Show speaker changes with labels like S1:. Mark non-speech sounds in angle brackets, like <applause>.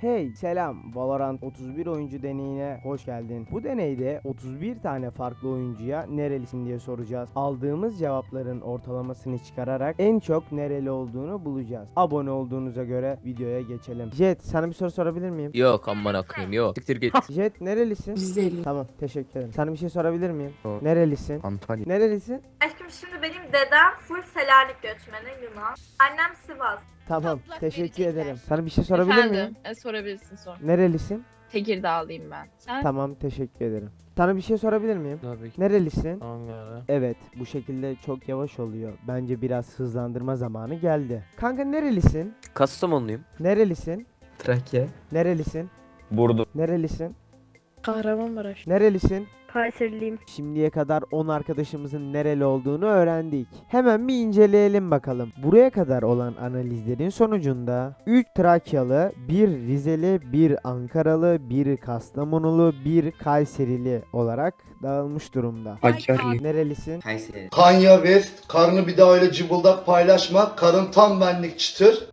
S1: Hey selam Valorant 31 oyuncu deneyine hoş geldin. Bu deneyde 31 tane farklı oyuncuya nerelisin diye soracağız. Aldığımız cevapların ortalamasını çıkararak en çok nereli olduğunu bulacağız. Abone olduğunuza göre videoya geçelim. Jet sana bir soru sorabilir miyim?
S2: Yok amına koyayım yok. Siktir git. <laughs>
S1: Jet nerelisin?
S3: Rizeli.
S1: Tamam teşekkür ederim. Sana bir şey sorabilir miyim?
S4: Sor.
S1: Nerelisin?
S4: Antalya.
S1: Nerelisin?
S5: Aşkım şimdi benim dedem full Selanik göçmeni Yunan. Annem Sivas.
S1: Tamam
S6: Toprak
S1: teşekkür
S6: verecekler.
S1: ederim. Sana bir şey sorabilir
S6: Efendim,
S1: miyim?
S6: e, sorabilirsin sor.
S1: Nerelisin?
S6: Tekirdağlıyım ben. Sen?
S1: Tamam teşekkür ederim. Sana bir şey sorabilir miyim?
S4: Tabii ki.
S1: Nerelisin?
S4: Ankara.
S1: Evet bu şekilde çok yavaş oluyor. Bence biraz hızlandırma zamanı geldi. Kanka nerelisin?
S2: Kastamonluyum.
S1: Nerelisin?
S2: Trakya.
S1: Nerelisin?
S4: Burdur.
S1: Nerelisin?
S3: Kahramanmaraş.
S1: Nerelisin?
S3: Kayseriliyim.
S1: Şimdiye kadar 10 arkadaşımızın nereli olduğunu öğrendik. Hemen bir inceleyelim bakalım. Buraya kadar olan analizlerin sonucunda 3 Trakyalı, 1 Rizeli, 1 Ankaralı, 1 Kastamonulu, 1 Kayserili olarak dağılmış durumda.
S4: Hakkari.
S1: Nerelisin?
S7: Kayseri.
S8: Kanya West, karnı bir daha öyle cıbıldak paylaşma, karın tam benlik çıtır.